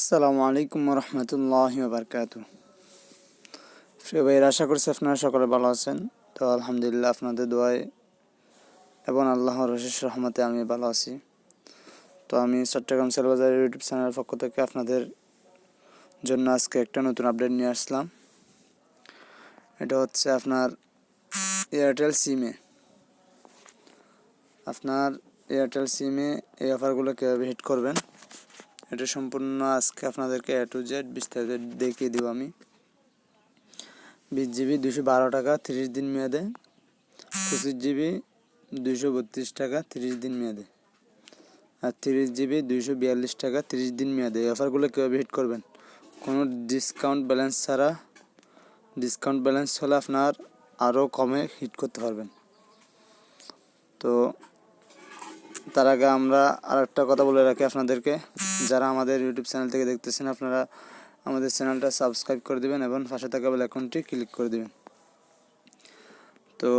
আসসালামু আলাইকুম রহমতুল্লাহ বারকাত প্রিয় ভাইয়ের, আশা করছি আপনারা সকলে ভালো আছেন। তো আলহামদুলিল্লাহ আপনাদের দোয়ায় এবং আল্লাহর রশেষ রহমতে আমি ভালো আছি। তো আমি চট্টগ্রাম সেলবাজার ইউটিউব চ্যানেলের পক্ষ থেকে আপনাদের জন্য আজকে একটা নতুন আপডেট নিয়ে আসলাম। এটা হচ্ছে আপনার এয়ারটেল সিমে আপনার এয়ারটেল সিমে এই অফারগুলো কীভাবে হিট করবেন? এটা সম্পূর্ণ আজকে আপনাদেরকে এ টু জেড বিস্তারিত দেখিয়ে দিব আমি। বিশ জিবি দুশো বারো টাকা, তিরিশ দিন মেয়াদে। পঁচিশ জিবি দুশো বত্রিশ টাকা, তিরিশ দিন মেয়াদে। আর তিরিশ জিবি দুইশো বিয়াল্লিশ টাকা, তিরিশ দিন মেয়াদে। এই অফারগুলো কীভাবে হিট করবেন? কোনো ডিসকাউন্ট ব্যালেন্স ছাড়া। ডিসকাউন্ট ব্যালেন্স হলে আপনার আরও কমে হিট করতে পারবেন। তো তার আগে আমরা আর একটা কথা বলে রাখি আপনাদেরকে। যারা আমাদের ইউটিউব চ্যানেল থেকে দেখতেছেন, আপনারা আমাদের চ্যানেলটা সাবস্ক্রাইব করে দিবেন এবং পাশে থাকা বেল আইকনটি ক্লিক করে দিবেন। তো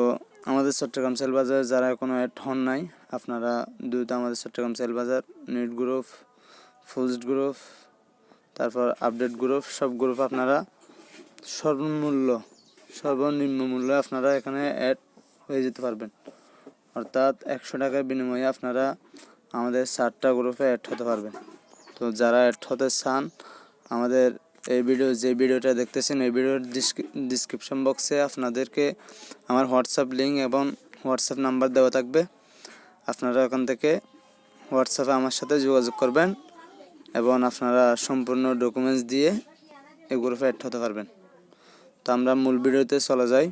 আমাদের চট্টগ্রাম সেল বাজার যারা কোনো অ্যাড হন নাই, আপনারা দ্রুত আমাদের Chattogram sell bazar net group ফুলস্ট group তারপর আপডেট গ্রুপ সব গ্রুপ আপনারা সর্বমূল্য, সর্বনিম্ন মূল্যে আপনারা এখানে অ্যাড হয়ে যেতে পারবেন। অর্থাৎ একশো টাকার বিনিময়ে আপনারা আমাদের চারটা গ্রুপে অ্যাড হতে পারবেন। তো যারা অ্যাড হতে চান, আমাদের এই ভিডিও যে ভিডিওটা দেখতেছেন, এই ভিডিওর ডিসক্রিপশন বক্সে আপনাদেরকে আমার হোয়াটসঅ্যাপ লিঙ্ক এবং হোয়াটসঅ্যাপ নাম্বার দেওয়া থাকবে। আপনারা ওখান থেকে হোয়াটসঅ্যাপে আমার সাথে যোগাযোগ করবেন এবং আপনারা সম্পূর্ণ ডকুমেন্টস দিয়ে এই গ্রুপে অ্যাড হতে পারবেন। তো আমরা মূল ভিডিওতে চলে যাই।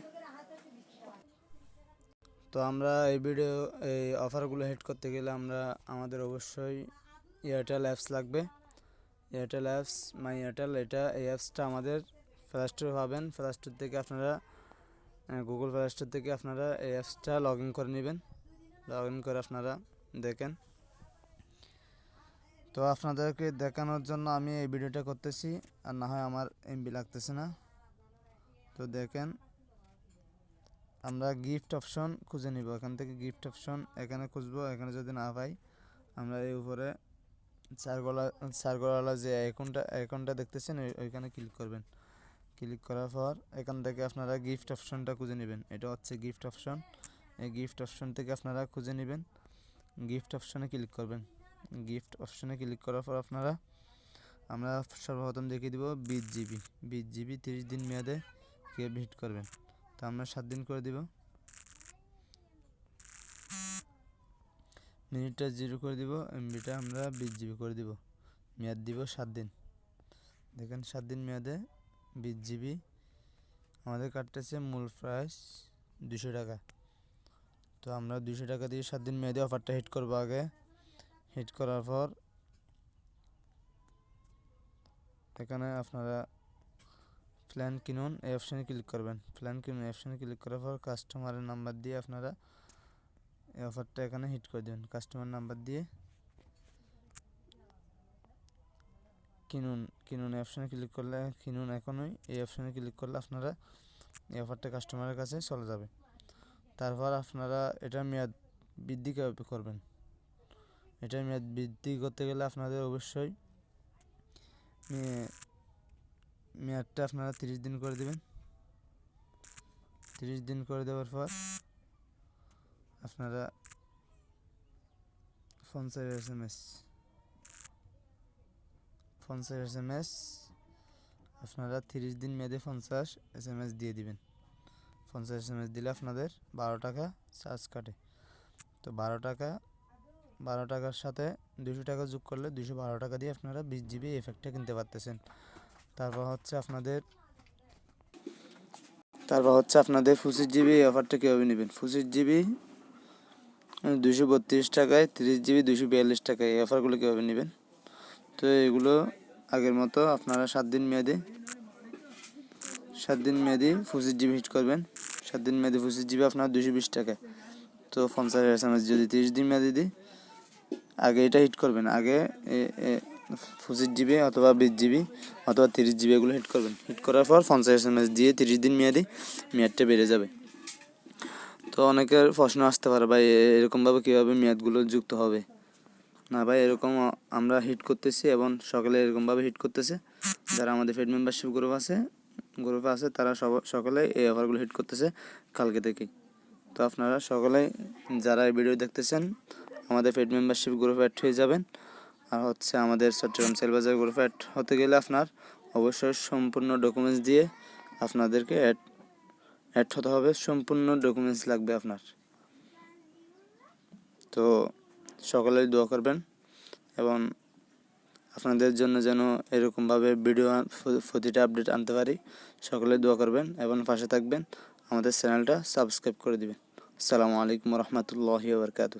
তো আমরা এই ভিডিও এই অফারগুলো হিট করতে গেলে আমরা, আমাদের অবশ্যই এয়ারটেল অ্যাপস লাগবে। এয়ারটেল অ্যাপস মাই এয়ারটেল এটা, এই অ্যাপসটা আমাদের প্লে পাবেন। প্লে স্টোর থেকে আপনারা গুগল প্লে স্টোর থেকে আপনারা এই অ্যাপসটা লগ ইন করে নেবেন। লগ ইন করে আপনারা দেখেন। তো আপনাদেরকে দেখানোর জন্য আমি এই ভিডিওটা করতেছি, আর না হয় আমার এমবি লাগতেছে না। তো দেখেন আমরা গিফট অপশন খুঁজে নিব। এখান থেকে গিফট অপশন এখানে খুঁজবো, এখানে যদি না পাই, আমরা এই উপরে চারগোলা চারগোলা যে অ্যাকাউন্টটা অ্যাকাউন্টটা দেখতেছেন ওইখানে ক্লিক করবেন। ক্লিক করার পর এখান থেকে আপনারা গিফট অপশনটা খুঁজে নেবেন। এটা হচ্ছে গিফট অপশন এই গিফট অপশন থেকে আপনারা খুঁজে নেবেন। গিফট অপশনে ক্লিক করবেন। গিফট অপশনে ক্লিক করার পর আপনারা, আমরা সর্বপ্রথম দেখিয়ে দিব বিশ জিবি বিশ জিবি তিরিশ দিন মেয়াদে কে ভিট করবেন। তো আমরা সাত দিন করে দিব। মিনিটটা জিরো করে দিব, এমবিটা আমরা বিশ জিবি করে দিব। মেয়াদ দিব সাত দিন। দেখেন সাত দিন মেয়াদে বিশ জিবি। আমাদের কাটতেছে মূল প্রাইস দুশো টাকা। তো আমরা দুশো টাকা দিয়ে সাত দিন মেয়াদে অফারটা হিট করব আগে। হিট করার পর এখানে আপনারা প্ল্যান কিনুন এই অপশানে ক্লিক করবেন। প্ল্যান কিনুন অপশানে ক্লিক করার পর কাস্টমারের নাম্বার দিয়ে আপনারা এই অফারটা এখানে হিট করে দেবেন। কাস্টমার নাম্বার দিয়ে কিনুন কিনুন অপশানে ক্লিক করলে কিনুন এখনই এই অপশানে ক্লিক করলে আপনারা এই অফারটা কাস্টমারের কাছে চলে যাবে। তারপর আপনারা এটা মেয়াদ বৃদ্ধি করবেন? এটা মেয়াদ বৃদ্ধি করতে গেলে আপনাদের অবশ্যই মেয়াদটা আপনারা তিরিশ দিন করে দেবেন। তিরিশ দিন করে দেওয়ার পর আপনারা পঞ্চাশ এস এম এস পঞ্চাশ এস এম এস আপনারা তিরিশ দিন মেয়াদে পঞ্চাশ এস এম এস দিয়ে দিবেন। পঞ্চাশ এস এম এস দিলে আপনাদের বারো টাকা চার্জ কাটে। তো বারো টাকা, বারো টাকার সাথে দুশো টাকা যোগ করলে দুশো বারো টাকা দিয়ে আপনারা বিশ জিবি এফেক্টটা কিনতে পারতেছেন। তারপর হচ্ছে আপনাদের, তারপর হচ্ছে আপনাদের পঁচিশ জিবি এই অফারটা কীভাবে নেবেন? পঁচিশ জিবি দুশো বত্রিশ টাকায়, তিরিশ জিবি দুশো বিয়াল্লিশ টাকায় এই অফারগুলো কীভাবে নেবেন? তো এগুলো আগের মতো আপনারা সাত দিন মেয়াদে, সাত দিন মেয়াদি পঁচিশ জিবি হিট করবেন। সাত দিন মেয়াদি পঁচিশ জিবি আপনার দুশো বিশ টাকায়। তো পঞ্চাশ এস এম এস যদি তিরিশ দিন মেয়াদি দিই আগে এটা হিট করবেন। আগে পঁচিশ জিবি অথবা বিশ জিবি অথবা তিরিশ জিবি এগুলো হিট করবেন। হিট করার পর পঞ্চাশ এস এম এস দিয়ে তিরিশ দিন মেয়াদি মেয়াদটা বেড়ে যাবে। তো অনেকের প্রশ্ন আসতে পারে, ভাই এরকমভাবে কীভাবে মেয়াদগুলো যুক্ত হবে? না ভাই, এরকম আমরা হিট করতেছি এবং সকলে এরকমভাবে হিট করতেছে। যারা আমাদের ফেড মেম্বারশিপ গ্রুপ আছে গ্রুপে আছে, তারা সব সকলে এই অফারগুলো হিট করতেছে কালকে থেকেই। তো আপনারা সকলে যারা এই ভিডিও দেখতেছেন, আমাদের ফেড মেম্বারশিপ গ্রুপে অ্যাড হয়ে যাবেন। আর হচ্ছে আমাদের চট্টগ্রাম সেলবাজার গ্রুপে অ্যাড হতে গেলে আপনার অবশ্যই সম্পূর্ণ ডকুমেন্টস দিয়ে আপনাদেরকে অ্যাড অ্যাড হতে হবে। সম্পূর্ণ ডকুমেন্টস লাগবে আপনার। তো সকলেই দোয়া করবেন এবং আপনাদের জন্য যেন এরকমভাবে ভিডিও প্রতিটা আপডেট আনতে পারি সকলে দোয়া করবেন এবং পাশে থাকবেন। আমাদের চ্যানেলটা সাবস্ক্রাইব করে দিবেন। আসসালামু আলাইকুম রহমতুল্লাহি বারকাতু